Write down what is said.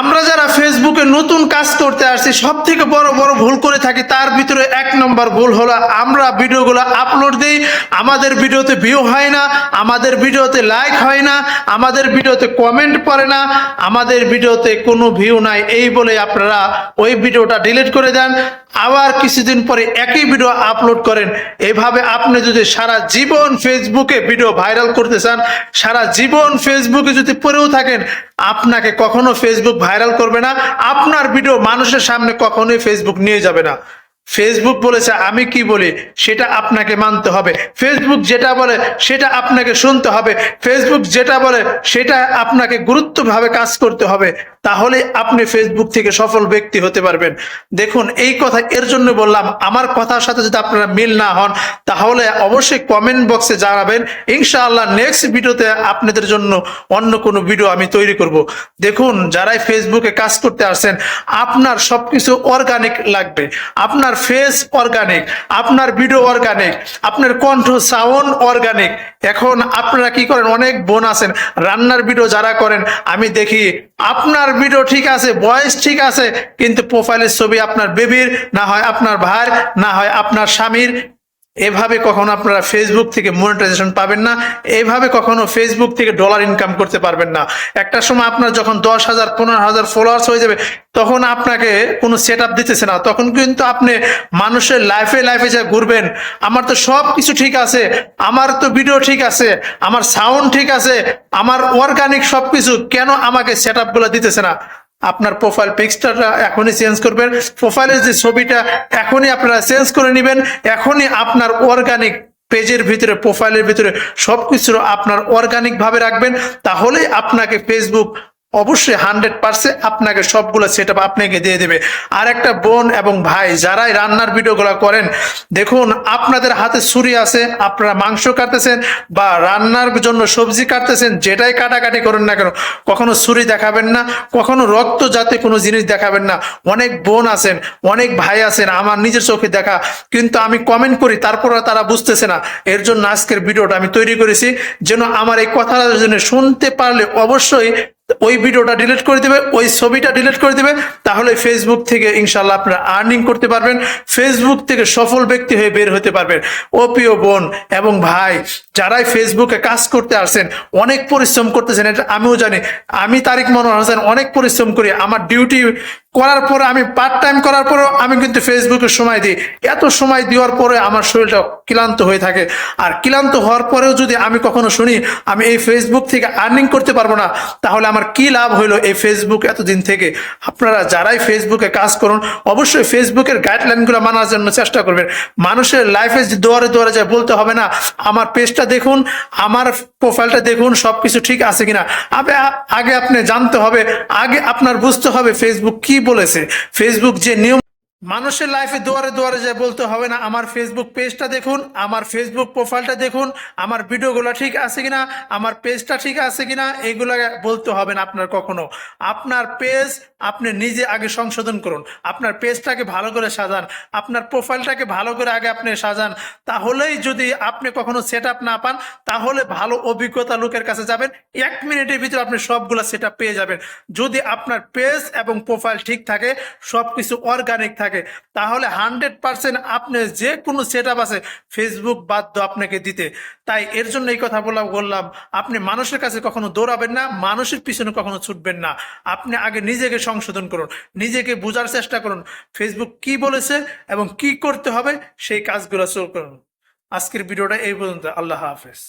আমরা যারা ফেসবুকে নতুন কাজ করতে আসছি সব থেকে বড় বড় ভুল করে থাকি, তার ভিতরে এক নম্বর ভুল হলো, আমরা ভিডিওগুলো আপলোড দিই, আমাদের ভিডিওতে ভিউ হয় না, আমাদের ভিডিওতে লাইক হয় না, আমাদের ভিডিওতে কমেন্ট পড়ে না, আমাদের ভিডিওতে কোনো ভিউ নাই, এই বলে আপনারা ওই ভিডিওটা ডিলিট করে দেন। আবার কিছুদিন পরে একই ভিডিও আপলোড করেন। এভাবে আপনি যদি সারা জীবন ফেসবুকে ভিডিও ভাইরাল করতে চান, সারা জীবন ফেসবুকে যদি পড়েও থাকেন আপনাকে কখনো ফেসবুক ভাইরাল করবে না, আপনার ভিডিও মানুষের সামনে কখনোই ফেসবুক নিয়ে যাবে না। ফেসবুক বলেছে, আমি কি বলি? সেটা আপনাকে মানতে হবে। ফেসবুক যেটা বলে, সেটা আপনাকে শুনতে হবে। ফেসবুক যেটা বলে, সেটা আপনাকে গুরুত্বভাবে কাজ করতে হবে। তাহলে আপনি ফেসবুক থেকে সফল ব্যক্তি হতে পারবেন। দেখুন, এই কথা এর জন্য বললাম, আমার কথার সাথে যদি আপনারা মিল না হন, তাহলে অবশ্যই কমেন্ট বক্সে জানাবেন। ইনশাআল্লাহ নেক্সট ভিডিওতে আপনাদের জন্য অন্য কোনো ভিডিও আমি তৈরি করব। দেখুন, যারাই ফেসবুকে কাজ করতে আসছেন, আপনার সবকিছু অর্গানিক লাগবে। আপনার ফেস অর্গানিক আপনার ভিডিও অর্গানিক আপনার কণ্ঠ সাউন্ড অর্গানিক এখন আপনারা কি করেন? অনেক বোন আছেন, রান্নার ভিডিও যারা করেন, আমি দেখি, আপনার ভিডিও ঠিক আছে বয়স ঠিক আছে, কিন্তু প্রোফাইলের ছবি আপনার বেবির না হয় আপনার ভাই না হয় আপনার স্বামীর এভাবে কখনো আপনারা ফেসবুক থেকে মনিটাইজেশন পাবেন না, এভাবে কখনো ফেসবুক থেকে ডলার ইনকাম করতে পারবেন না। একটা সময় আপনার যখন দশ হাজার, পনেরো হাজার ফলোয়ার্স হয়ে যাবে, তখন আপনাকে কোনো সেট আপ দিতেছে না। তখন কিন্তু আপনি মানুষের লাইফে লাইফে যা ঘুরবেন, আমার তো সব কিছু ঠিক আছে, আমার তো ভিডিও ঠিক আছে, আমার সাউন্ড ঠিক আছে, আমার অর্গানিক সব কিছু কেন আমাকে সেট আপগুলো দিতেছে না? আপনার প্রোফাইল পিকচারটা এখনই চেঞ্জ করবেন। প্রোফাইলের যে ছবিটা এখনই আপনারা চেঞ্জ করে নেবেন। এখনই আপনার অর্গানিক পেজের ভিতরে প্রোফাইলের ভিতরে সবকিছু আপনার অর্গানিক ভাবে রাখবেন। তাহলেই আপনাকে ফেসবুক অবশ্যই হান্ড্রেড পার্সেন্ট আপনাকে সবগুলো সেট আপ আপনাকে দিয়ে দেবে। আর একটা বোন এবং ভাই যারাই রান্নার ভিডিওগুলো করেন, দেখুন আপনাদের হাতে ছুরি আছে, আপনারা মাংস কাটতেছেন বা রান্নার জন্য সবজি কাটতেছেন, যেটাই কাটাকাটি করেন না কেন, কখনো ছুরি দেখাবেন না, কখনো রক্ত যাতে কোনো জিনিস দেখাবেন না। অনেক বোন আছেন, অনেক ভাই আছেন, আমার নিজের চোখে দেখা, কিন্তু আমি কমেন্ট করি, তারপরে তারা বুঝতেছে না। এর জন্য আজকের ভিডিওটা আমি তৈরি করেছি, যেন আমার এই কথাটা যেন শুনতে পারলে অবশ্যই ওই ভিডিওটা ডিলিট করে দেবে, ওই ছবিটা ডিলিট করে দেবে, তাহলে ফেসবুক থেকে ইনশাল্লাহ আপনারা আর্নিং করতে পারবেন ফেসবুক থেকে সফল ব্যক্তি হয়ে বের হতে পারবেন। ও প্রিয় বোন এবং ভাই, যারাই ফেসবুকে কাজ করতে আসেন, অনেক পরিশ্রম করতেছেন, এটা আমিও জানি, আমি তারিক মনোহর হোসেন অনেক পরিশ্রম করি, আমার ডিউটি করার পরে আমি পার্ট টাইম করার পরেও আমি কিন্তু ফেসবুকে সময় দিই। এত সময় দেওয়ার পরে আমার শরীরটা ক্লান্ত হয়ে থাকে। আর ক্লান্ত হওয়ার পরেও যদি আমি কখনো শুনি, আমি এই ফেসবুক থেকে আর্নিং করতে পারব না, তাহলে আমার কি লাভ হইল এই ফেসবুক এতদিন থেকে? আপনারা যারাই ফেসবুকে কাজ করুন, অবশ্যই ফেসবুকের গাইডলাইনগুলো মানার জন্য চেষ্টা করবেন। মানুষের লাইফে যে দুয়ারে দুয়ারে যায় বলতে হবে না, আমার পেজটা দেখুন, আমার প্রোফাইলটা দেখুন সব কিছু ঠিক আছে কিনা। আগে আপনি জানতে হবে, আগে আপনার বুঝতে হবে ফেসবুক কি বলেছে। ফেসবুক যে নিয়ম মানুষের লাইফে দুয়ারে দুয়ারে যে বলতে হবে না, আমার ফেসবুক পেজটা দেখুন, আমার ফেসবুক প্রোফাইলটা দেখুন, আমার ভিডিওগুলো ঠিক আছে কিনা, আমার পেজটা ঠিক আছে কিনা, এগুলো বলতে হবে না আপনার কখনো। আপনার পেজ আপনি নিজে আগে সংশোধন করুন, আপনার পেজটাকে ভালো করে সাজান, আপনার প্রোফাইলটাকে ভালো করে আগে আপনি সাজান, তাহলেই যদি আপনি কখনো সেট না পান, তাহলে ভালো অভিজ্ঞতা লোকের কাছে যাবেন, এক মিনিটের ভিতরে আপনি সবগুলো সেট পেয়ে যাবেন। যদি আপনার পেজ এবং প্রোফাইল ঠিক থাকে সব কিছু অর্গানিক থাকে। তাহলে হান্ড্রেড পার্সেন্ট আপনি যে কোনো সেট আপ আছে ফেসবুক বাধ্য আপনাকে দিতে। তাই এর জন্য এই কথা বলা বললাম, আপনি মানুষের কাছে কখনো দৌড়াবেন না, মানুষের পিছনে কখনো ছুটবেন না। আপনি আগে নিজেকে সংশোধন করুন, নিজেকে বোঝার চেষ্টা করুন ফেসবুক কি বলেছে এবং কি করতে হবে, সেই কাজগুলো শুরু করুন। আজকের ভিডিওটা এই পর্যন্ত, আল্লাহ হাফেজ।